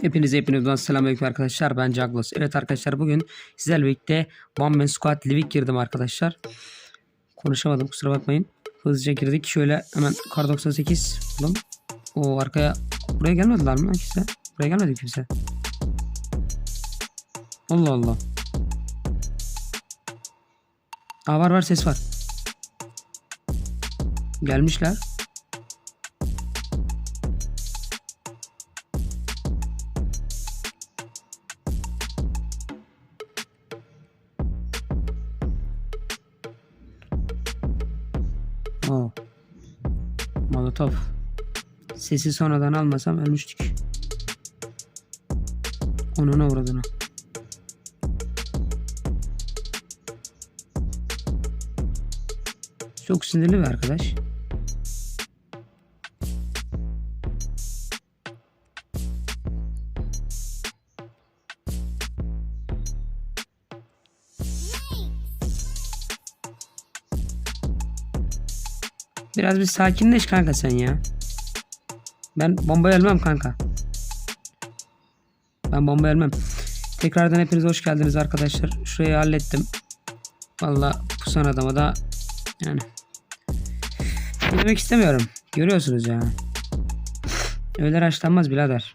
Hepinize hepinizden selamünaleyküm arkadaşlar. Ben Jaglos. Evet arkadaşlar bugün sizlerle birlikte One Man Squad Livik girdim arkadaşlar. Konuşamadım kusura bakmayın. Hızlıca girdik. Şöyle hemen Kar 98 bulalım. O arkaya buraya gelmediler mi kimse? Buraya gelmedi kimse. Allah Allah. Aa var var ses var. Gelmişler. Oo. Molotov. Sesi sonradan almasam ölmüştük. Onun uğradığını. Çok sinirli bir arkadaş. Biraz bir sakinleş kanka sen ya. Ben bomba ölmem kanka. Ben bomba ölmem. Tekrardan hepiniz hoş geldiniz arkadaşlar. Şurayı hallettim. Valla pusan adama da yani demek istemiyorum. Görüyorsunuz ya. Öyle açlanmaz birader.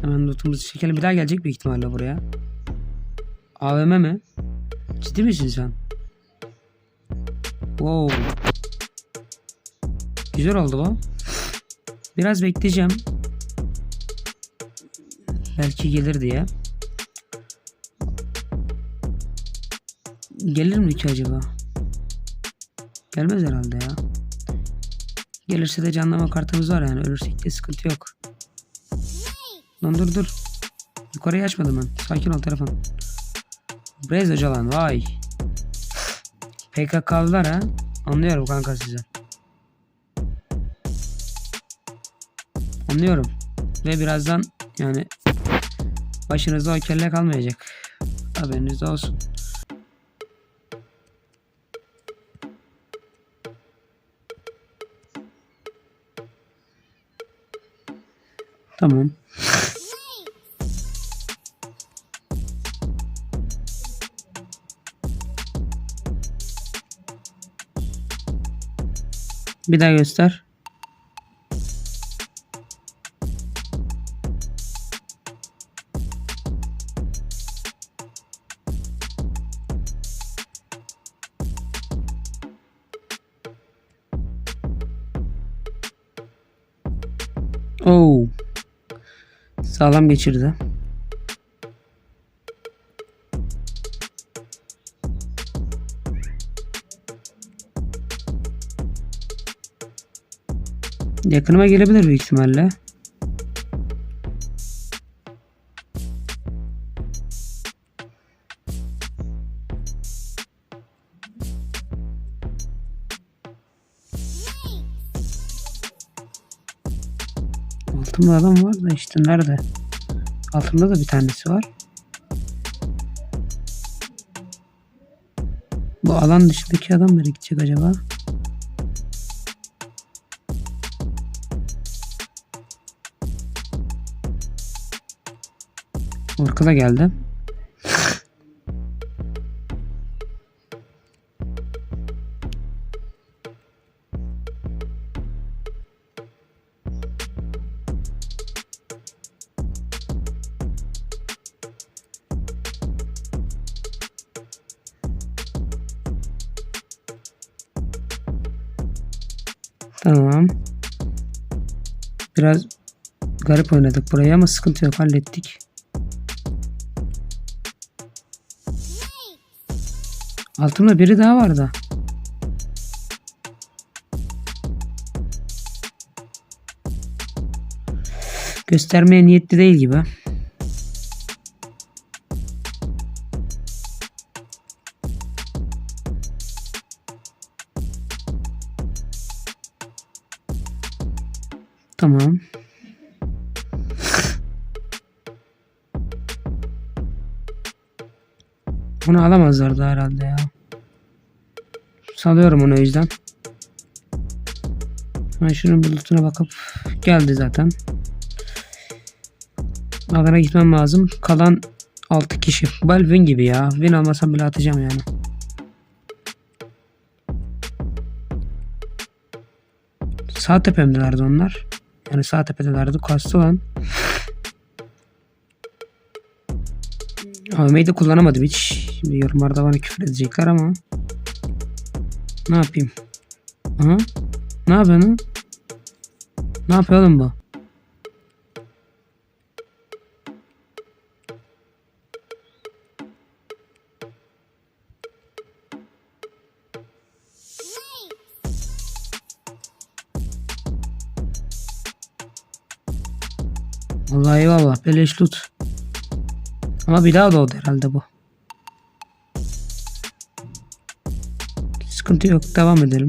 Hemen lootumuzu çekelim. Bir daha gelecek büyük ihtimalle buraya. AVM mi? Ciddi misin sen? Wow. Güzel oldu bu. Biraz bekleyeceğim. Belki gelir diye. Gelir mi ki acaba? Gelmez herhalde ya. Gelirse de canlama kartımız var yani. Ölürsek de sıkıntı yok. Lan dur dur. Yukarıyı açmadım ben. Sakin ol telefon. Blaze hocalan vay. PKK'lılar ha. Anlıyorum kanka size. Anlıyorum. Ve birazdan yani başınızda o kelle kalmayacak. Haberiniz olsun. Tamam. Bir daha göster. Oo. Sağlam geçirdi. Yakınıma gelebilir büyük ihtimalle. Altımda adam var da işte nerede? Altımda da bir tanesi var. Bu alan dışındaki adam nereye gidecek acaba? Orkada geldi. Tamam. Biraz garip oynadık burayı ama sıkıntı yok hallettik. Altımda biri daha vardı. Göstermeye niyetli değil gibi. Tamam. Bunu alamazlardı herhalde ya. Salıyorum onu o yüzden. Ben şunun bulutuna bakıp geldi zaten. Adana gitmem lazım. Kalan 6 kişi. Win gibi ya. Win almasam bile atacağım yani. Sağ tepemdelerdi onlar. Yani sağ tepedelerdi. Kastı lan. AVM'yi de kullanamadım hiç. Şimdi yorumlarda bana küfür edecekler ama. Ne yapayım? Aha. Ne yapıyor? Ne yapıyor oğlum bu? Eyvallah beleş loot. Ama bir daha doğdu herhalde bu. Sıkıntı yok devam edelim.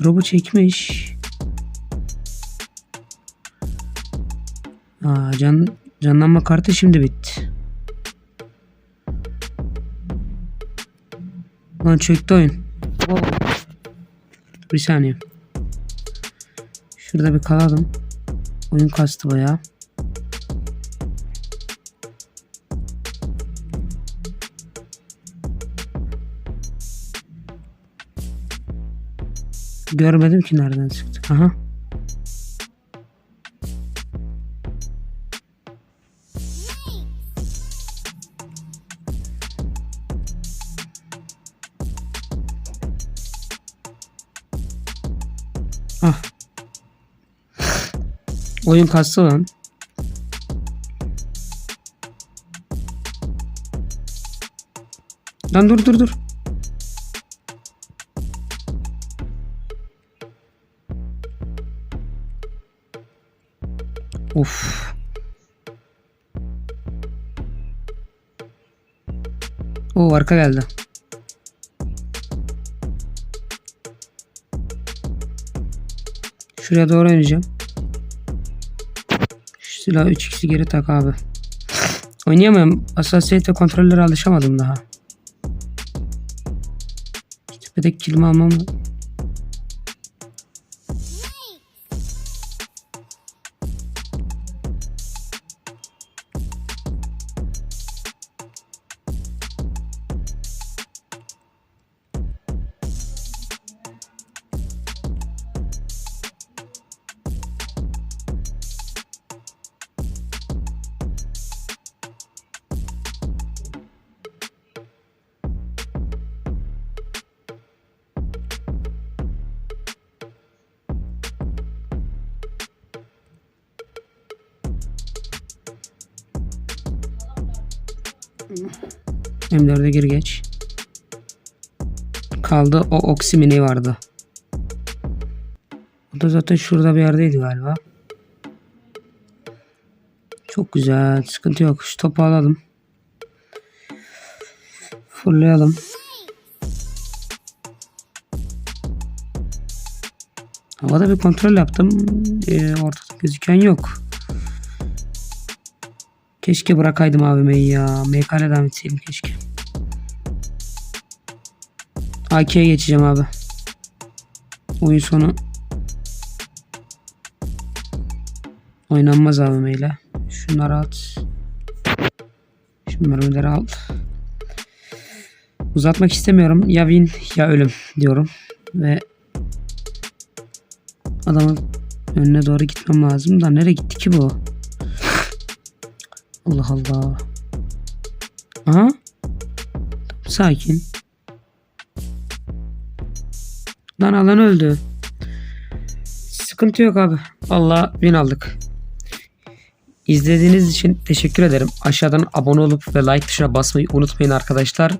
Drop'u çekmiş. Aa, can, canlanma kartı şimdi bitti. Lan çöktü oyun. Bir saniye. Şurada bir kalalım. Oyun kastı bayağı. Görmedim ki nereden çıktı. Aha. Ah. Oyun kastı lan. Lan dur dur dur. Of. O arka geldi. Şuraya doğru oynayacağım. Şu silahı 3x'i geri tak abi. Oynayamıyorum. Hassasiyet ve kontrollere alışamadım daha. Tepedeki kilimi almam M4'e gir geç. Kaldı o oksimini vardı. O da zaten şurada bir yerdeydi galiba. Çok güzel. Sıkıntı yok. Şu topu alalım. Fırlayalım. Havada bir kontrol yaptım. Ee, ortada gözüken yok. Keşke bırakaydım AVM'yi ya. MK'le devam etseydim keşke. AK'ye geçeceğim abi. Oyun sonu oynanmaz AVM ile. Şunları at. Şu mermileri al. Uzatmak istemiyorum. Ya win ya ölüm diyorum. Ve adamın önüne doğru gitmem lazım da nereye gitti ki bu? Allah Allah. Aha. Sakin. Lan alan öldü. Sıkıntı yok abi. Allah bin aldık. İzlediğiniz için teşekkür ederim. Aşağıdan abone olup ve like tuşuna basmayı unutmayın arkadaşlar.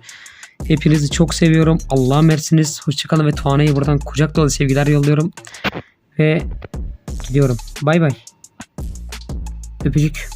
Hepinizi çok seviyorum. Allah'a emersiniz. Hoşçakalın ve Tuana'ya buradan kucak dolu sevgiler yolluyorum. Ve gidiyorum. Bay bay. Öpücük.